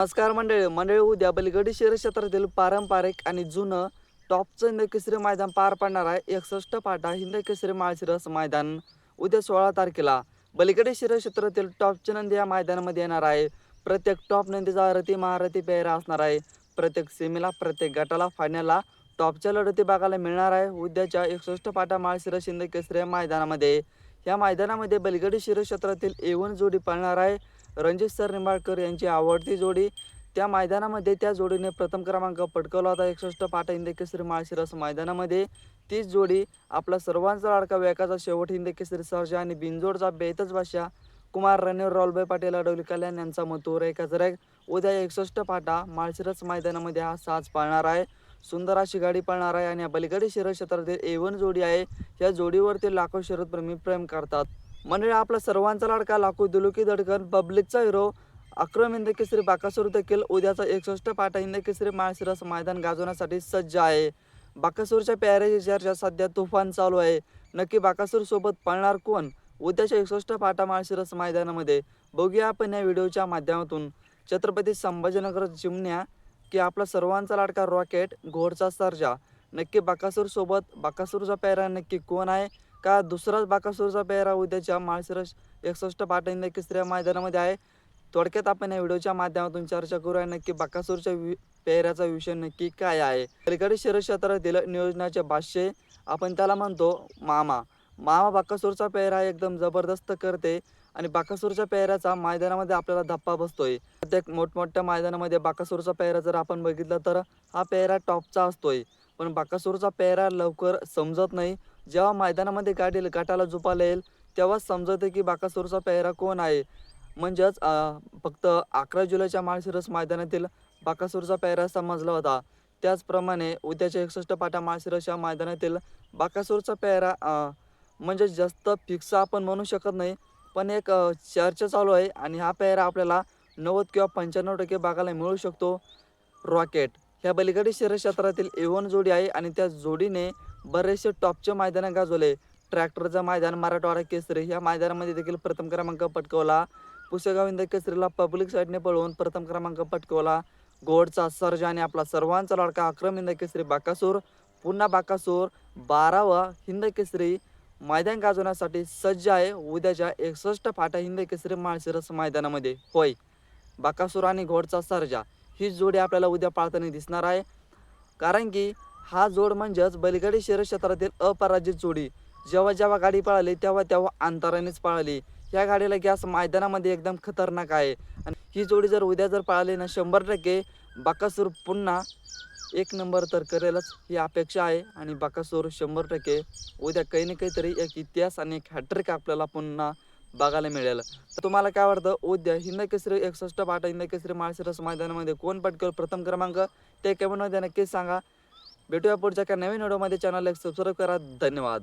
नमस्कार मंडळी मंडळी उद्या बलगडी शहर क्षेत्रातील पारंपरिक आणि जुनं टॉपचं हिंदकेसरी मैदान पार पाडणार आहे. एकसष्ट पाटा हिंदकेसरी माळशिरस मैदान. उद्या सोळा तारखेला बलगडी शहर क्षेत्रातील टॉपची नंदी या मैदानामध्ये येणार आहे. प्रत्येक टॉप नंदीचा रथी महारथी पेहरा असणार आहे. प्रत्येक सेमीला प्रत्येक गटाला फायनलला टॉपच्या लढती बघायला मिळणार आहे. उद्याच्या एकसष्ट पाटा माळशिरस हिंदकेसरी या मैदानामध्ये. या मैदानामध्ये बलगडी शिरक्षेत्रातील एवन जोडी पाळणार आहे. रणजित सर निंबाळकर यांची आवडती जोडी. त्या मैदानामध्ये त्या जोडीने प्रथम क्रमांक पटकवला होता. एकसष्ट पाटा हिंद केसरी माळशिरस मैदानामध्ये तीच जोडी आपला सर्वांचा लाडका व्याकाचा शेवट हिंद केसरी सरजा आणि बिनजोडचा बेतच भाषा कुमार रणवीर राहुलभाई पाटील अडवली कल्याण यांचा मतोर एकाच रॅक उद्या एकसष्ट पाटा माळशिरस मैदानामध्ये हा साज पाळणार आहे. सुंदर अशी गाडी पळणार आहे आणि बलगडी बलिगडी शहर क्षेत्रातील एवन जोडी आहे. या जोडीवरती लाखो शरदप्रेमी प्रेम करतात. मंडळी आपला सर्वांचा लाडका लाखो दुलुकी दडकन पब्लिकचा हिरो अक्रम हिंद केसरी बाकासूर देखील उद्याचा एकसष्ट पाटा हिंद केसरी माळशिरस मैदान गाजवण्यासाठी सज्ज आहे. बाकासूरच्या पेहऱ्याची चर्चा सध्या तुफान चालू आहे. नक्की बाकासूर सोबत पळणार कोण? उद्याच्या एकसष्ट पाटा माळशिरस मैदानामध्ये. बघूया आपण या व्हिडिओच्या माध्यमातून. छत्रपती संभाजीनगर चिमण्या की आपला सर्वांचा लाडका रॉकेट घोडचा सर्जा. नक्की बाकासूर सोबत बाकासूरचा पेहरा नक्की कोण आहे? का दुसराच बाकासूरचा पेहरा उद्याच्या माळशिरस एकसष्ट पाटा नक्की स्त्रिया मैदानामध्ये आहे? थोडक्यात आपण या व्हिडिओच्या माध्यमातून चर्चा करूया नक्की बाकासूरच्या वि पेहऱ्याचा विषय नक्की काय आहे? पलीकडे शहर क्षेत्रातील नियोजनाचे भाष्य आपण त्याला म्हणतो मामा. मामा बाकासूरचा पेहरा एकदम जबरदस्त करते. आणि बाकासूरच्या पेहऱ्याचा मैदानामध्ये आपल्याला धप्पा बसतोय. प्रत्येक मोठमोठ्या मैदानामध्ये बाकासूरचा पेहरा जर आपण बघितला तर हा पेहरा टॉपचा असतोय. पण बाकासूरचा पेहरा लवकर समजत नाही. जेव्हा मैदानामध्ये गाडी गाठाला झुपाला येईल तेव्हाच समजते की बाकासूरचा पेहरा कोण आहे. म्हणजेच फक्त अकरा जुलैच्या माळशिरस मैदानातील बाकासूरचा पेहरा समजला होता. त्याचप्रमाणे उद्याच्या एकसष्ट पाटा माळशिरस या मैदानातील बाकासूरचा पेहरा म्हणजे जास्त फिक्स आपण म्हणू शकत नाही. पण एक चर्चा चालू आहे आणि हा पेहरा आपल्याला नव्वद किंवा पंच्याण्णव टक्के बघायला मिळू शकतो. रॉकेट ह्या बलिकडे शहर क्षेत्रातील एवन जोडी आहे आणि त्या जोडीने बरेचसे टॉपचे मैदान गाजवले. ट्रॅक्टरचं मैदान मराठवाडा केसरी ह्या मैदानामध्ये देखील प्रथम क्रमांक पटकवला. पुसेगाव इंद केसरीला पब्लिक साईडने पळवून प्रथम क्रमांक पटकवला. गोडचा सर्ज आणि आपला सर्वांचा लाडका अक्रम हिंद केसरी बाकासूर पुन्हा बाकासूर बारावा हिंद केसरी मैदान गाजवण्यासाठी सज्ज आहे. उद्याच्या एकसष्ट फाटा हिंद केसरी माळशिरस मैदानामध्ये. होय. बाकासूर आणि घोडचा सर्जा. ही जोडी आपल्याला उद्या पाळताना दिसणार आहे. कारण की हा जोड म्हणजेच बैलगाडी शहर क्षेत्रातील अपराजित जोडी. जेव्हा जेव्हा गाडी पळाली तेव्हा तेव्हा अंतरानेच पळाली. या गाडीला गॅस मैदानामध्ये एकदम खतरनाक आहे. आणि ही जोडी जर उद्या जर पळाली ना शंभर टक्के बाकासूर पुन्हा एक नंबर तर करेलच ही अपेक्षा आहे. आणि बाकासूर शंभर टक्के. उद्या काही ना काहीतरी एक इतिहास आणि एक हॅट्रिक आपल्याला पुन्हा बघायला मिळेल. तर तुम्हाला काय वाटतं? उद्या हिंद केसरी एकसष्ट पाटा हिंद केसरी माळशिरस मैदानामध्ये कोण पटकेल प्रथम क्रमांक? ते कमेंटमध्ये नक्कीच सांगा. भेटूया पुढच्या एका नवीन व्हिडिओमध्ये चॅनलला एक सबस्क्राईब करा. धन्यवाद.